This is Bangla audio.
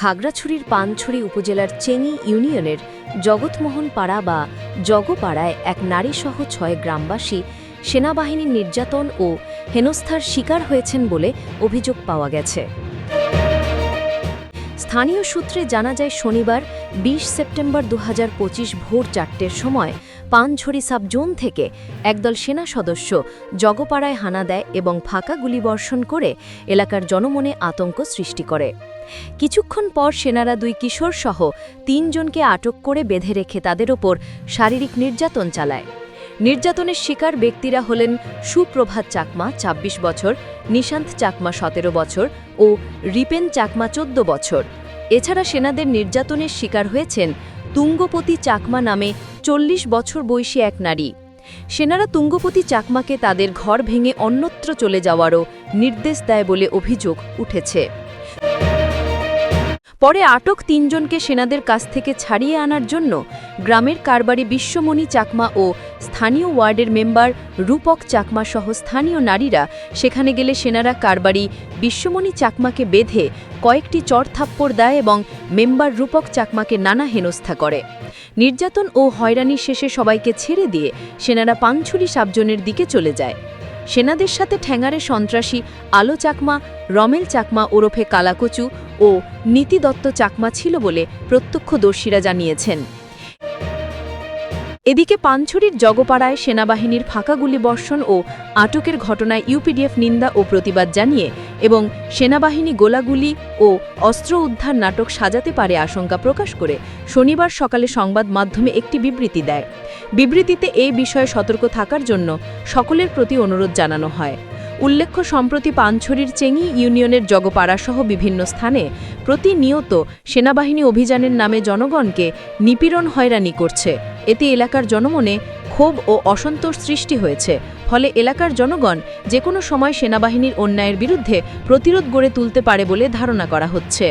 খাগড়াছড়ির পানছড়ি উপজেলার চেনি ইউনিয়নের জগৎমোহন পাড়া বা জগপাড়ায় এক নারীসহ ছয় গ্রামবাসী সেনাবাহিনীর নির্যাতন ও হেনস্থার শিকার হয়েছেন বলে অভিযোগ পাওয়া গেছে। স্থানীয় সূত্রে জানা যায়, শনিবার ২০ সেপ্টেম্বর দু হাজার পঁচিশ ভোর চারটের সময় পানঝড়ি সাবজোন থেকে একদল সেনা সদস্য জগপাড়ায় হানা দেয় এবং ফাঁকা গুলিবর্ষণ করে এলাকার জনমনে আতঙ্ক সৃষ্টি করে। কিছুক্ষণ পর সেনারা দুই কিশোর সহ তিনজনকে আটক করে বেঁধে রেখে তাদের ওপর শারীরিক নির্যাতন চালায়। নির্যাতনের শিকার ব্যক্তিরা হলেন সুপ্রভাত চাকমা ২৬ বছর, নিশান্ত চাকমা, সতেরো বছর ও রিপেন চাকমা, চোদ্দ বছর। এছাড়া সেনাদের নির্যাতনের শিকার হয়েছেন তুঙ্গপতি চাকমা নামে চল্লিশ বছর বয়সী এক নারী। সেনারা তুঙ্গপতি চাকমাকে তাদের ঘর ভেঙে অন্যত্র চলে যাওয়ারও নির্দেশ দেয় বলে অভিযোগ উঠেছে। পরে আটক তিনজনকে সেনাদের কাছ থেকে ছাড়িয়ে আনার জন্য গ্রামের কারবারি বিশ্বমণি চাকমা ও স্থানীয় ওয়ার্ডের মেম্বার রূপক চাকমা সহ স্থানীয় নারীরা সেখানে গেলে সেনারা কারবারি বিশ্বমণি চাকমাকে বেঁধে কয়েকটি চড়থাপ্পড় দেয় এবং মেম্বার রূপক চাকমাকে নানা হেনস্থা করে। নির্যাতন ও হয়রানি শেষে সবাইকে ছেড়ে দিয়ে সেনারা পাঞ্ছুরি সাবজনের দিকে চলে যায়। সেনাদের সাথে ঠ্যাঙারে সন্ত্রাসী আলো চাকমা, রমেল চাকমা ওরফে কালাকচু ও নীতি দত্ত চাকমা ছিল বলে প্রত্যক্ষদর্শীরা জানিয়েছেন। এদিকে পানছড়ির জগপাড়ায় সেনাবাহিনীর ফাঁকা গুলি বর্ষণ ও আটকের ঘটনায় ইউপিডিএফ নিন্দা ও প্রতিবাদ জানিয়ে এবং সেনাবাহিনী গোলাগুলি ও অস্ত্র উদ্ধার নাটক সাজাতে পারে আশঙ্কা প্রকাশ করে শনিবার সকালে সংবাদ মাধ্যমে একটি বিবৃতি দেয়। বিবৃতিতে এই বিষয়ে সতর্ক থাকার জন্য সকলের প্রতি অনুরোধ জানানো হয়। উল্লেখ্য, সম্প্রতি পানছড়ির চেঙি ইউনিয়নের জগপাড়াসহ বিভিন্ন স্থানে প্রতিনিয়ত সেনাবাহিনী অভিযানের নামে জনগণকে নিপীড়ন হয়রানি করছে। এতে এলাকার জনমনে ক্ষোভ ও অসন্তোষ সৃষ্টি হয়েছে। ফলে এলাকার জনগণ যে কোনো সময় সেনাবাহিনীর অন্যায়ের বিরুদ্ধে প্রতিরোধ গড়ে তুলতে পারে বলে ধারণা করা হচ্ছে।